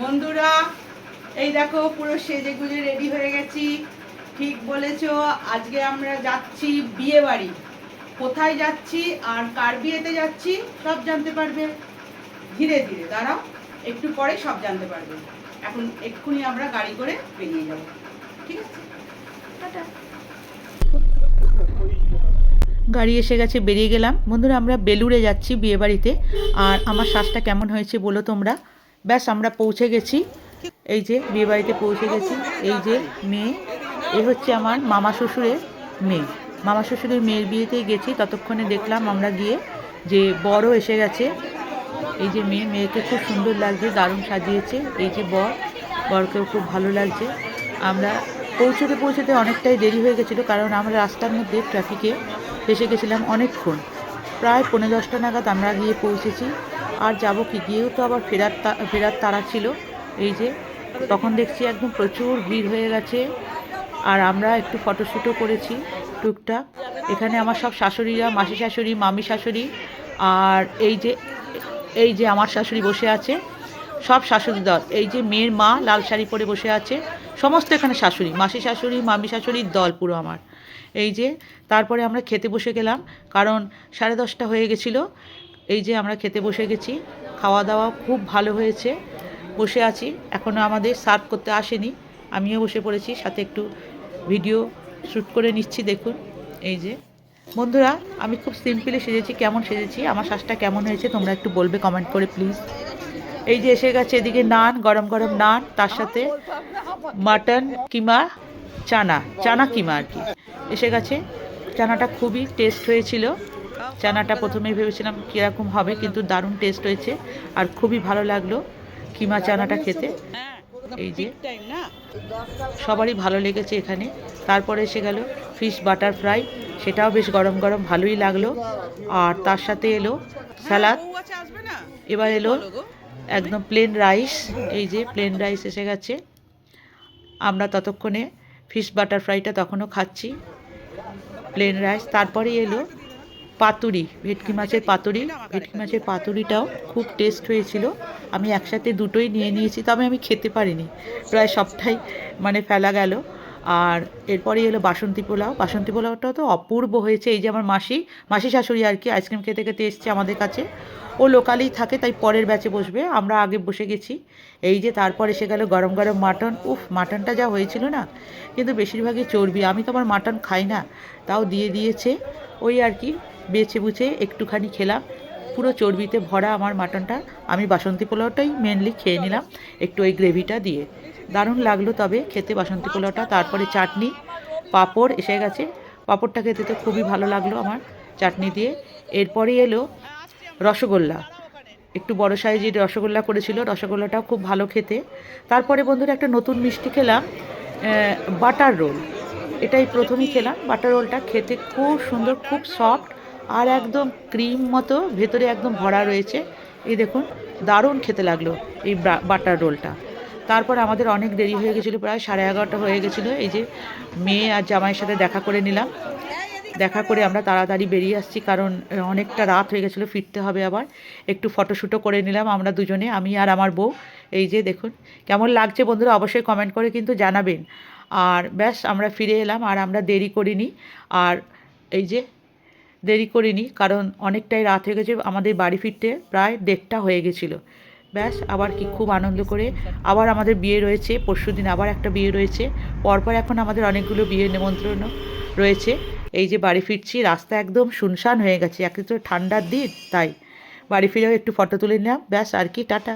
বন্ধুরা, এই দেখো পুরো সেজে গুজে রেডি হয়ে গেছি। ঠিক বলেছ, আজকে আমরা যাচ্ছি বিয়ে বাড়ি। কোথায় যাচ্ছি আর কার বিয়েতে যাচ্ছি, সব জানতে পারবে। ধীরে ধীরে, দাঁড়াও, একটু পরে সব জানতে পারবে। এখন এক্ষুনি আমরা গাড়ি করে বেরিয়ে যাব। ঠিক আছে? গাড়ি এসে গেছে, বেরিয়ে গেলাম। বন্ধুরা, আমরা বেলুড়ে যাচ্ছি বিয়েবাড়িতে আর আমার শ্বাসটা কেমন হয়েছে বলো তোমরা? ব্যাস, আমরা পৌঁছে গেছি। এই যে বিয়েবাড়িতে পৌঁছে গেছি। এই যে, মেয়ে। এ হচ্ছে আমার মামা শ্বশুরের মেয়ে। মামা শ্বশুরের মেয়ের বিয়েতেই গেছি। ততক্ষণে দেখলাম আমরা গিয়ে যে বড় এসে গেছে। এই যে মেয়ে, মেয়েকে খুব সুন্দর লাগছে, দারুণ সাজিয়েছে। এই যে বর, বরকেও খুব ভালো লাগছে। আমরা পৌঁছতে পৌঁছতে অনেকটাই দেরি হয়ে গেছিল, কারণ আমরা রাস্তার মধ্যে ট্রাফিকে ফেসে গেছিলাম অনেকক্ষণ। প্রায় পনেরো দশটা নাগাদ আমরা গিয়ে পৌঁছেছি। আর যাব কি? গিয়েও তো আবার ফেরার ফেরার তারা ছিল। এই যে, তখন দেখছি একদম প্রচুর ভিড় হয়ে গেছে। আর আমরা একটু ফটোশ্যুটও করেছি, টুকটাক। এখানে আমার সব শাশুড়িরা, মাসি শাশুড়ি, মামি শাশুড়ি, আর এই যে এই যে আমার শাশুড়ি বসে আছে, সব শাশুড়ি দল। এই যে মেয়ের মা লাল শাড়ি পরে বসে আছে, সমস্ত এখানে শাশুড়ি, মাসি শাশুড়ি, মামি শাশুড়ির দল পুরো আমার। এই যে, তারপরে আমরা খেতে বসে গেলাম, কারণ সাড়ে দশটা হয়ে গেছিল। এই যে আমরা খেতে বসে গেছি খাওয়া দাওয়া খুব ভালো হয়েছে, বসে আছি এখনও আমাদের সার্ভ করতে আসেনি, আমিও বসে পড়েছি, সাথে একটু ভিডিও শ্যুট করে নিচ্ছি, দেখুন, এই যে। বন্ধুরা, আমি খুব সিম্পলি সেজেছি, কেমন সেজেছি, আমার শ্বাসটা কেমন হয়েছে, তোমরা একটু বলবে কমেন্ট করে প্লিজ এই যে এসে গেছে এদিকে নান, গরম গরম নান, তার সাথে মাটন কিমা, চানা চানা কিমা আর কি। এসে গেছে, চানাটা খুবই টেস্ট হয়েছিল। চানাটা প্রথমে ভেবেছিলাম কীরকম হবে, কিন্তু দারুণ টেস্ট হয়েছে আর খুবই ভালো লাগল কিমা চানাটা খেতে। এই যে, সবারই ভালো লেগেছে এখানে। তারপরে এসে গেল ফিশ বাটার ফ্রাই সেটাও বেশ গরম গরম, ভালোই লাগল। আর তার সাথে এলো স্যালাদ এবার এলো একদম প্লেন রাইস এই যে প্লেন রাইস এসে গেছে। আমরা ততক্ষণে ফিশ বাটার ফ্রাইটা তখনও খাচ্ছি প্লেন রাইস তারপরে এলো পাতুরি, ভেটকি মাছের পাতুরি। ভেটকি মাছের পাতুরিটাও খুব টেস্ট হয়েছিল। আমি একসাথে দুটোই নিয়ে নিয়েছি, তবে আমি খেতে পারিনি। প্রায় সবটাই মানে ফেলা গেল। আর এরপরে এলো বাসন্তী পোলাও। বাসন্তী পোলাওটাও তো অপূর্ব হয়েছে। এই যে আমার মাসি মাসি শাশুড়ি আর কি আইসক্রিম খেতে খেতে এসছে আমাদের কাছে। ও লোকালেই থাকে, তাই পরের ব্যাচে বসবে। আমরা আগে বসে গেছি। এই যে তারপর এসে গেল গরম গরম মাটন উফ মাটনটা যা হয়েছিল না? কিন্তু বেশিরভাগই চর্বি। আমি তো আমার মাটন খাই না। তাও দিয়ে দিয়েছে। ওই আর কি বেছে বুছে একটুখানি খেলাম। পুরো চর্বিতে ভরা আমার মাটনটা। আমি বাসন্তী পোলাওটাই মেনলি খেয়ে নিলাম একটু ওই গ্রেভিটা দিয়ে। দারুণ লাগল তবে খেতে বাসন্তী পোলাওটা। তারপরে চাটনি, পাঁপড় এসে গেছে। পাঁপড়টা খেতে তো খুবই ভালো লাগল আমার চাটনি দিয়ে। এরপরে এলো রসগোল্লা। একটু বড় সাইজের রসগোল্লা করেছিল। রসগোল্লাটাও খুব ভালো খেতে। তারপরে বন্ধুরা একটা নতুন মিষ্টি খেলাম বাটার রোল। এটাই প্রথমেই খেলাম। বাটার রোলটা খেতে খুব সুন্দর, খুব সফট আর একদম ক্রিম মতো ভেতরে একদম ভরা রয়েছে। এই দেখুন, দারুণ খেতে লাগল এই বাটার রোলটা। তারপর আমাদের অনেক দেরি হয়ে গেছিল, প্রায় সাড়ে এগারোটা হয়ে গেছিল। এই যে মেয়ে আর জামাইয়ের সাথে দেখা করে নিলাম। দেখা করে আমরা তাড়াতাড়ি বেরিয়ে আসছি, কারণ অনেকটা রাত হয়ে গেছিল, ফিরতে হবে আবার। একটু ফটোশ্যুটও করে নিলাম আমরা দুজনে, আমি আর আমার বউ। এই যে দেখুন, কেমন লাগছে বন্ধুরা অবশ্যই কমেন্ট করে কিন্তু জানাবেন। আর ব্যাস, আমরা ফিরে এলাম, আর আমরা দেরি করিনি। আর এই যে দেরি করিনি, কারণ অনেকটাই রাত হয়ে গেছে, আমাদের বাড়ি ফিরতে প্রায় দেড়টা হয়ে গেছিল। ব্যাস, আবার কি খুব আনন্দ করে। আবার আমাদের বিয়ে রয়েছে, পরশু দিন আবার একটা বিয়ে রয়েছে। পরপর এখন আমাদের অনেকগুলো বিয়ে নিমন্ত্রণ রয়েছে। এই যে বাড়ি ফিরছি, রাস্তা একদম শুনশান হয়ে গেছে, একে তো ঠান্ডার দিন, তাই বাড়ি ফিরেও একটু ফটো তুলে নিলাম। ব্যাস, আর কি, টাটা।